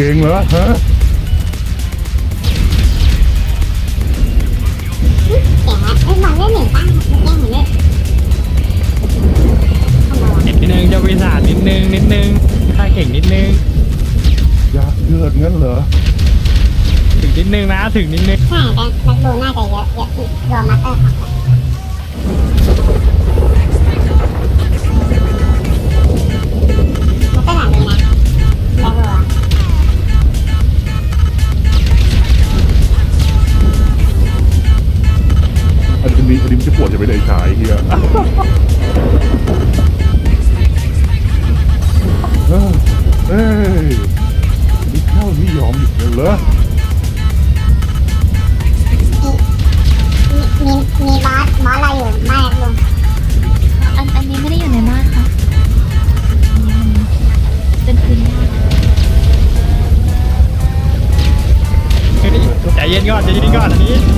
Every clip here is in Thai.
เก่งเหรอฮะเสียงอะไรเอ้ยบอลเล่นหนึ่งตั้งเมื่อกี้เห็นเล่นทำไมวะนิดนึงเจะวิสานิดนึงนิดนึงค่าเก่งนิดนึงอยากเกิดงั้นเหรอ ถึงนิดนึงนะถึงนิดนึงใช่แต่นักดูน่าจะเยอะเยอะรวมมาสเตอร์ของ จะปวดจะไปได้ฉายเฮียเอ้ยเอ้ยนี่เข้าไม่ยอมหยุดเลยเหรอมีมีมีบอสบอสอะไรอยู่ไม่ลุงอันอันนี้ไม่ได้อยู่ในบ้านค่ะอันนี้มันเป็นพื้นหญ้าเฮ้ยใจเย็นก่อนใจเย็นก่อนอันนี้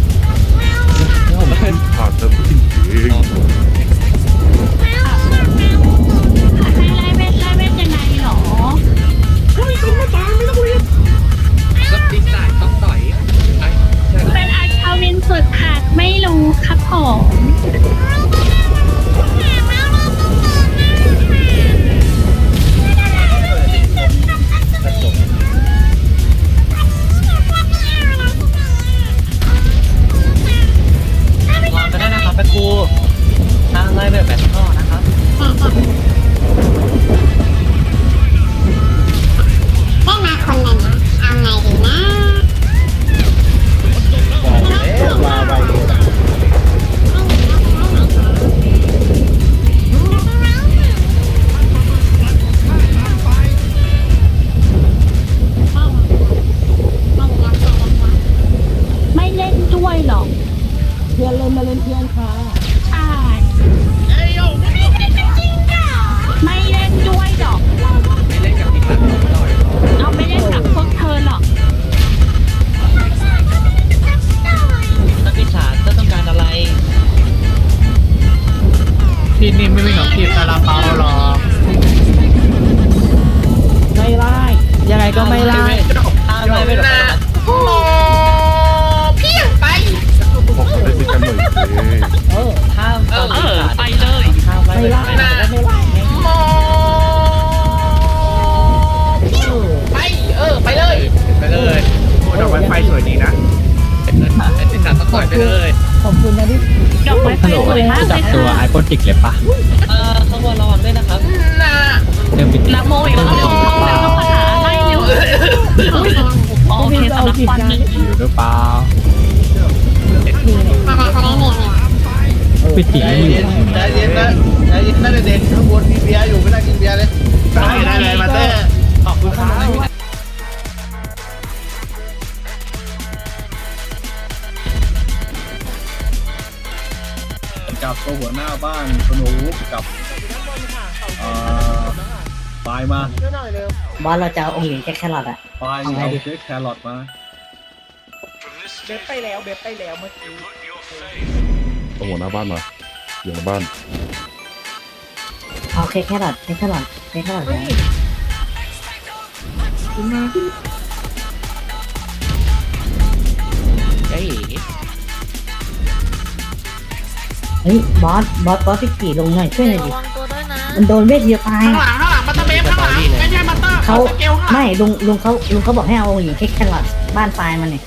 ที่นี่ไม่มีขนมจีบซาลาเปาหรอกไม่ไล่ยังไงก็ไม่ไล่ทางไลน์ไม่ลงไปนะครับบอกกันได้ด้วยกันหน่อยสิห้ามต่อยปีศาจไปเลยห้ามไล่แบบไม่ไล่ไม่ไล่ไปเลยโอ้ดอกไม้ไฟสวยดีนะไอ้ปีศาจต้องต่อยไปเลย ดอกไม้ไฟฮัลโหลสวยมากรู้เลจักยตัวไอค่ะโคติกเลยปะเอ่อข้างบนระวังด้วยนะครับเดิมบิดละโมอีกแล้วแล้วก็ภาษาไล่เร็วโอเคสำหรับวันนี้อยู่หรือเปล่าอะไรคนนี้เนี่ยเนี่ยปิดจีไม่อยู่ใจเย็นนะใจเย็นนะเด็กๆข้างบนมีเบียร์อยู่ไม่ได้กินเบียร์เลยได้ได้เลยมาเตอร์ขอบคุณครับ กับตัวหัวหน้าบ้านสนุกกับเอ่อปลายมาบอสเราจะเอาองค์หญิงแค่แครอทอะ ปลายเอาไงเอาดีเค้กแครอทมาเบ็ดไปแล้วเบ็ดไปแล้วเมื่อกี้ต้องหัวหน้าบ้านมาอยู่ในบ้านเอาแค่แครอทแค่แครอทแค่แครอทนะ เฮ้ยบอสบอสบอสพี่กี่ลงหน่อยช่วยหน่อยดิ ระวังตัวด้วยนะมันโดนเวทเดียวตายข้างหลังข้างหลังมาเตอร์เบฟข้างหลังไม่ใช่มาเตอร์เขาไม่ลุงลุงเขาลุงเขาบอกให้เอาองค์หญิงแค่แครอทบ้านไฟมันเนี่ย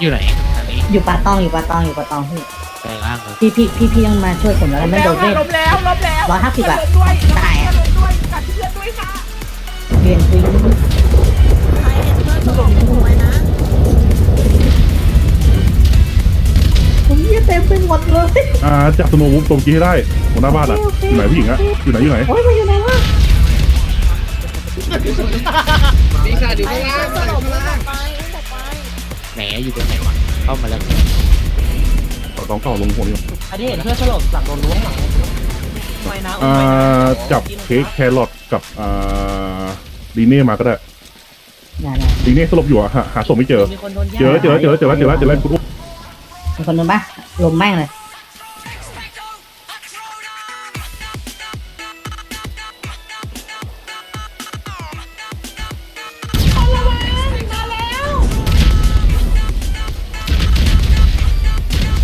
อยู่ไหนอันนี้อยู่ป่าตองอยู่ป่าตองอยู่ป่าตองพี่ใจล่างเลยพี่พี่พี่พี่ต้องมาช่วยผมแล้วกันไม่โดนเล่นลบแล้วลบแล้วร้อยห้าสิบอะด้วยตายอะด้วยกัดเพื่อนด้วยค่ะเรียนคุย ไปหมดเลย อ่าจับสโนว์วูฟตรงกี้ให้ได้หัวหน้าบ้านอะอยู่ไหนผู้หญิงอะอยู่ไหนอยู่ไหนโอ้ยมาอยู่ไหนวะปีศาจอยู่ข้างล่างสลบไปไปไปแหนอยู่ตรงไหนวะเข้ามาแล้วต่อต้องเข้าลงหัวนี่อันนี้เห็นเพื่อนสลบหลังโดนล้วงหลังไม่นะอ่าจับเค้กแครอทกับอ่าดีเน่มาก็ได้น่าน่าดีเน่สลบอยู่อะหาหาศพไม่เจอ มีคนโดนเจอเจอเจอเจอแล้วเจอแล้วเจอแล้วคุณอุ๊บ มีคนนึงปะลมแม่งเลย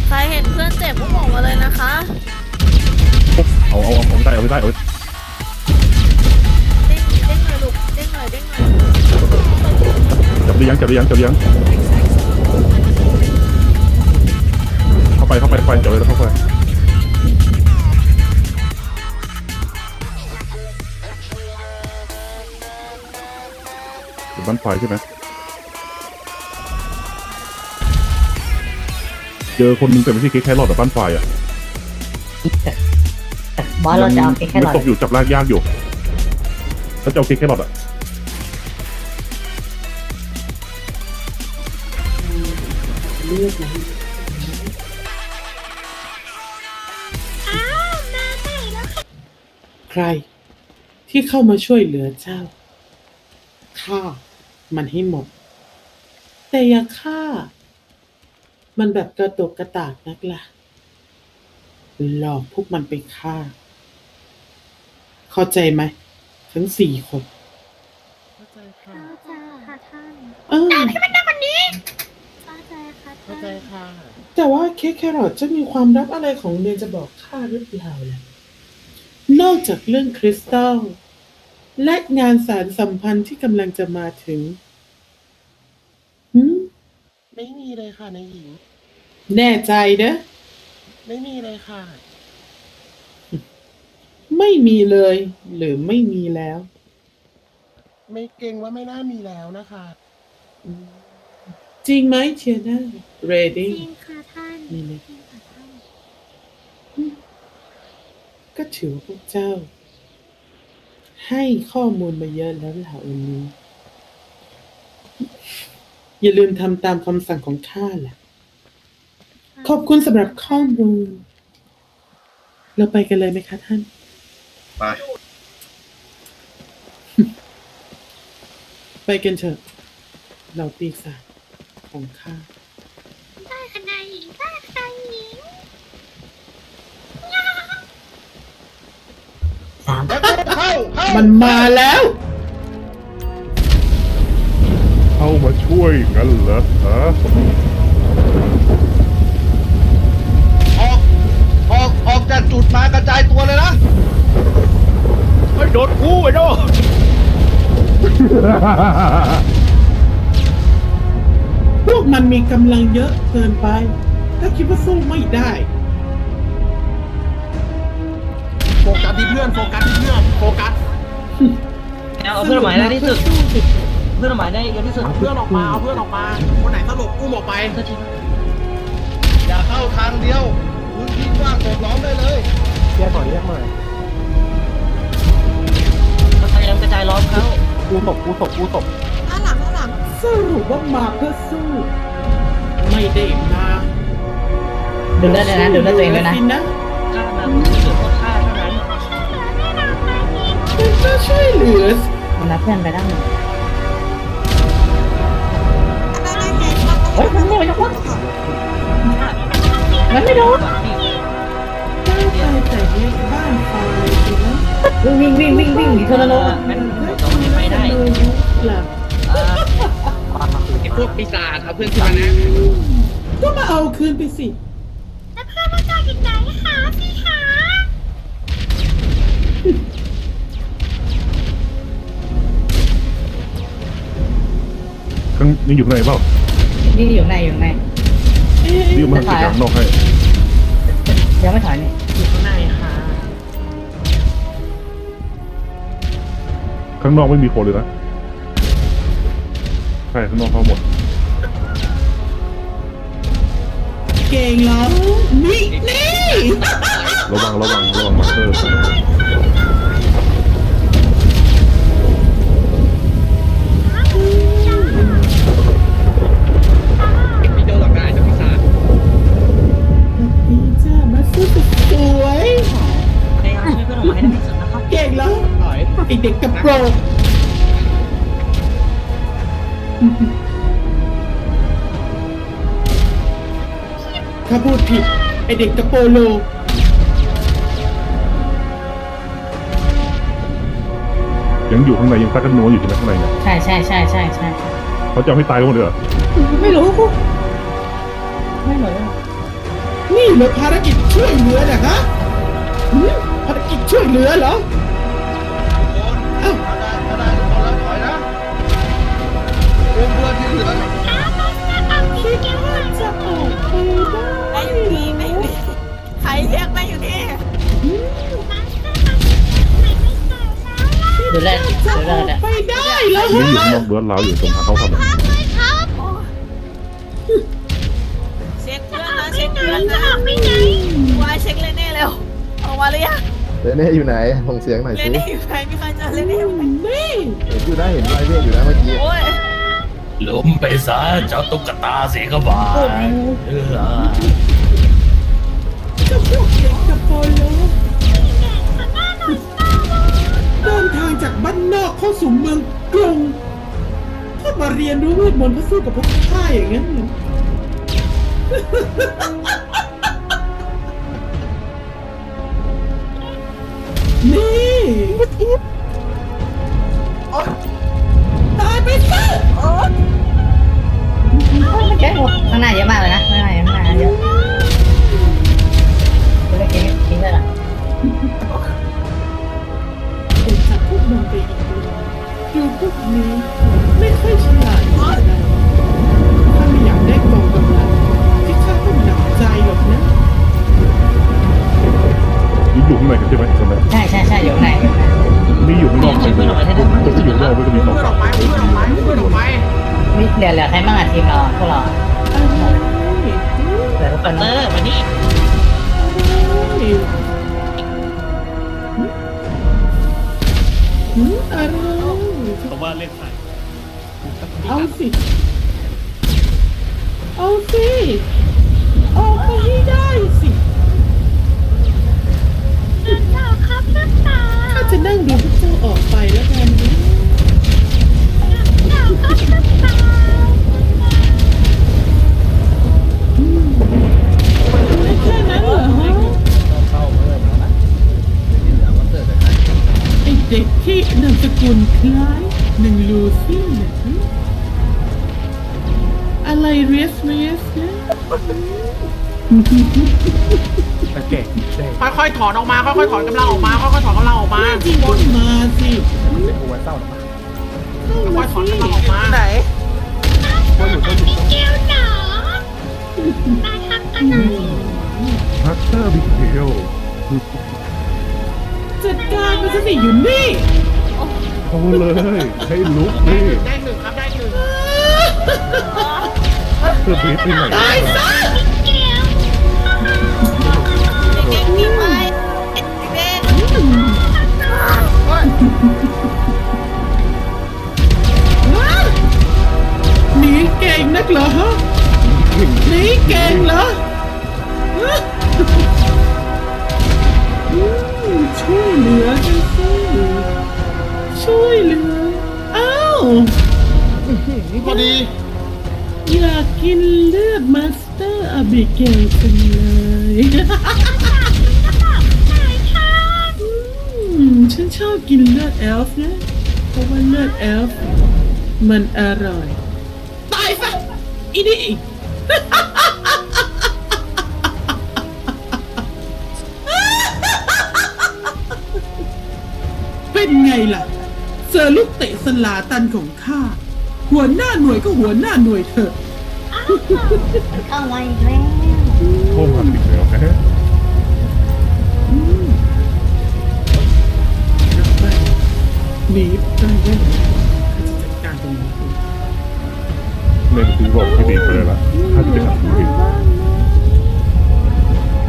ใครเห็นเพื่อนเจ็บก็บอกมาเลยนะคะ เอาเอาเอาเอาไม่ได้เอาไม่ได้เอาเด้งเด้งเลยลูกเด้งเลยเด้งเลยจับได้ยังจับได้ยังจับได้ยัง เข้าไปเข้าไปเข้าไปจับเลยแล้วเข้าไปเป็นบ้านไฟใช่ไหมเจอคนหนึงแต่ไม่ใช่เค้กแครอทแต่บ้านไฟอะแต่แต่บอสเราจะเอาแค่แค่หลอดมันตกอยู่จับลากยากอยู่แล้วจะเอาเค้กแครอทอะ ใครที่เข้ามาช่วยเหลือเจ้า ฆ่ามันให้หมด แต่อย่าฆ่า มันแบบกระตกกระตากนักล่ะ หลอกพวกมันไปฆ่า เข้าใจไหม ทั้งสี่คนเข้าใจค่ะท่านเออเข้าใจค่ะท่านแต่ว่าเค้กแครอทจะมีความลับอะไรของเรียนจะบอกข้าหรือเปล่าล่ะ นอกจากเรื่องคริสตัลและงานสารสัมพันธ์ที่กำลังจะมาถึงหืมไม่มีเลยค่ะนายหญิง แน่ใจนะ ไม่มีเลยค่ะ ไม่มีเลย หรือไม่มีแล้ว ไม่เก่งว่าไม่น่ามีแล้วนะคะ จริงไหมเชียร์นาเรจดี้ริงค่ะท่านนี่นะจริงค่ะท่าน ก็ถือว่าพวกเจ้า ให้ข้อมูลมาเยอะแล้วล่ะวันนี้ อย่าลืมทำตามคำสั่งของข้าล่ะ ขอบคุณสำหรับข้อมูล เราไปกันเลยไหมคะท่าน ไปไปกันเถอะ เราปีศาจของข้า ได้ค่ะนายหญิงได้ค่ะหญิง สาม เข้าเข้ามันมาแล้ว เข้ามาช่วยงั้นเหรอฮะออกออกออกจากจุดมากระจายตัวเลยนะเฮ้ยโดนกูไอ้โดพวกมันมีกำลังเยอะเกินไป ถ้าคิดว่าสู้ไม่ได้ สที่เพื่อนโฟกัสที่เพื่อนโฟกัส เอาเพื่อนหมายได้ที่สุด เพื่อนหมายได้เยอะที่สุด เอาเพื่อนออกมาเอาเพื่อนออกมาคนไหนสลบอุ้มออกไปอย่าเข้าทางเดียวพื้นที่กว้างโอบล้อมได้เลยพยายามกระจายล้อมเขากูตกกูตกกูตกข้างหลังข้างหลังสรุปว่ามาเพื่อสู้ ไม่ได้มาดูเลือดเลยนะดูเลือดตัวเองด้วยนะสินะฆ่ามาเพื่อเมันก็ช่วยเหลือมันรับเพื่อนไปได้ได้ได้ไงเฮ้ยมันไม่ไปจังวะมันไม่โดนได้ไปแต่เรียกบ้านไฟสินะวิ่งวิ่งวิ่งวิ่งวิ่งหนีเทอร์โนงั้นเราไม่ไปได้หลับไอ้พวกปีศาจเอาเพื่อนขึ้นมานะก็มาเอาคืนไปสิ ข้างนี่อยู่ข้างในเปล่านี่อยู่ในอยู่ในนี่มาติดข้างนอกให้ยังไม่ถอยนี่อยู่ข้างในค่ะข้างนอกไม่มีคนเลยนะใช่ข้างนอกเขาหมด เก่งแล้วนี่นี่ระวังระวังระวังมาสเตอร์ ก่งแล้วไอเด็กกระโปรงถ้าพูดผิด ไอเด็กกระโปโลยังอยู่ข้างในยังซักกันนัวอยู่ใช่ไหมข้างในเนี่ยใช่ใช่ใช่ใช่ใช่เขาจะเอาให้ตายกันหมดเลยเหรอไม่รู้ไม่เหมือนนี่เหรอภารกิจช่วยเหลือนะฮะภารกิจช่วยเหลือเหรอ ได้ถ้าได้ทุกคนแล้วถอยนะเพื่อนเพื่อที่เหลือคิดว่าจะออกไปได้ไม่อยู่นี่ไม่อยู่นี่ใครเรียกไม่อยู่นี่ดูแลดูจะแลออกเนี่ยไปได้เหรอนี่อยู่ฮะข้างนอกเบิร์ดเราอยู่ตรงทางเข้าทำไรเช็คเพื่อนนะเช็คเพื่อนนะวายเช็คเลยแน่เร็วออกมาเลยยัง เลเน่อยู่ไหนส่งเสียงหน่อยเลสินนี่อยู่ไหนมีใครเจอเลนนี่อยู่ไหนนี่เห็นอยู่นะเห็นไอเรียอยู่นะเมื่อกี้โอ้ยล้มไปซะเจ้าตุ๊กตาสีกบาลเออเจ้าพวกเด็กกับโปโลเดินทางจากบ้านนอกเข้าสู่เมืองกรุงถ้ามาเรียนรู้เวทมนต์เพื่อสู้กับพวกข้าอย่างนั้นเหรอ นี่ตายไปซะไม่ใช่ข้างหน้าเยอะมากเลย เอาสิ เอาสิออกไปให้ได้สิข้าจะนั่งดูพวกเจ้าออกไปแล้วกันนะอืมไม่แค่นั้นเหรอฮะเข้าเพิ่มแล้วนะที่เหลือมาสเตอร์จะใครไอเด็กที่นามสกุลคล้ายหนึ่งลูซี่เนี่ยหึ อะไรเรียสเรียสนะค่อยๆถอนออกมา ค่อยๆถอนกำลังออกมา ค่อยๆถอนกำลังออกมาจริงก็มาสิเป็นโอเวอร์เศร้าหรอค่อยๆถอนกำลังออกมาไหนฮัตเตอร์บิ๊กเทลจัดการมันซะสิอยู่นี่เอาเลยให้ลุกนี่ได้หนึ่งครับได้หนึ่ง เธอเบสไปไหนตายซะเด็กๆมีไหมเด็กหนีเก่งนักเหรอฮะหนีเก่งเหรอฮะอืมช่วยเหลือกันสิช่วยเหลืออ้าวพอดี อยากกินเลือดมาสเตอร์อบิเกลจังเลยฉันชอบกินเลือดเอลฟ์นะ เพราะว่าเลือดเอลฟ์มันอร่อย ตายซะอีนี่เป็นไงล่ะเจอลูกเตะสลาตันของข้า หัวหน้าหน่วยก็หัวหน้าหน่วยเถอะ เข้ามาอีกแล้วโค้งหักอีกแล้วฮะหนีได้ไหมจัดการตรงนี้เล่นคือบอกที่ดีไปเลยละถ้าจะไปหาดูอีก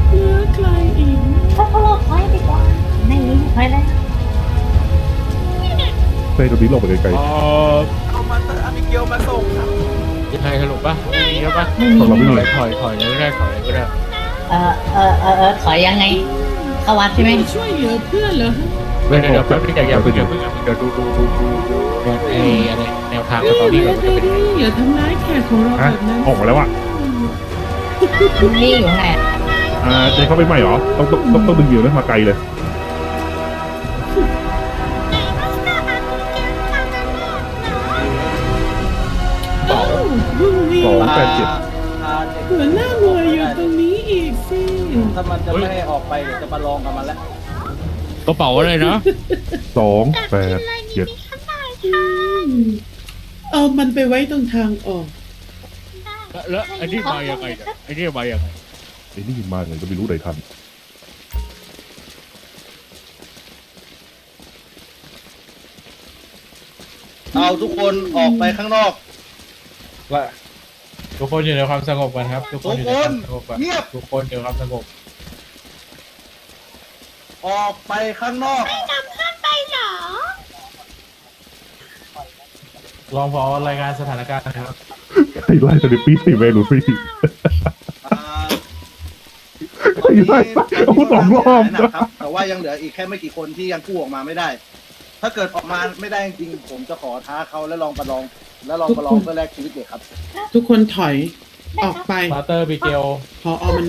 เหลือใครอีกพวกเราถอยดีกว่าไม่มีถอยเลยเต้ตรงนี้ลงไปไกลเอามาเตอร์อาบิเกลมาส่งครับ ยังไงสรุปป่ะมีเยอะป่ะๆของเราไม่มีถอยถอยเลยก็ได้ถอยเลยก็ได้เออเออเออเออถอยยังไงเข้าวัดใช่ไหมช่วยเหลือเพื่อนเหรอฮะเดี๋ยวเดี๋ยวแป๊บนึงอย่าอย่าเพิ่งอย่าเพิ่งเดี๋ยวดูดูดูดูดูแนวไอ้อะไรแนวทางสตอรี่ก่อนมันจะเป็นยังไงอย่าทำร้ายแขกของเราฮะแบบนั้นออกมาแล้วอะนี่อยู่ไหนอ่าเจเขาไปใหม่เหรอ ต้องต้องต้องต้องดึงเหยื่อนะมาไกลเลย สองแปดเจ็ดหัวหน้าหน่วยอยู่ตรงนี้อีกสิถ้ามันจะไม่ให้ออกไปเดี๋ยวจะมาลองกับมันแล้วกระเป๋าอะไรนะสองแปดเจ็ดเอามันไปไว้ตรงทางออก แล้วอันนี้มายังไงเนี่ยอันนี้มายังไงไอ้นี่มาไงก็ไม่รู้ไหนทันเอาทุกคนออกไปข้างนอกว่า ทุกคนอยู่ในความสงบกันครับ ทุกคนอยู่ในความสงบกันเงียบ ทุกคนอยู่ในความสงบออกไปข้างนอกรองพอรายงานสถานการณ์ครับไอ้ไล่สนิปปี้สี่เมนูซี่อ่าไอ้ไล่เอาสองรอบนะครับแต่ว่ายังเหลืออีกแค่ไม่กี่คนที่ยังกู้ออกมาไม่ได้ ถ้าเกิดออกมาไม่ได้จริงๆผมจะขอท้าเขาและลองประลอง และลองประลองเพื่อแลกชีวิตเด็กครับ ทุกคนถอยออกไปมาเตอร์บิเกล พออมัน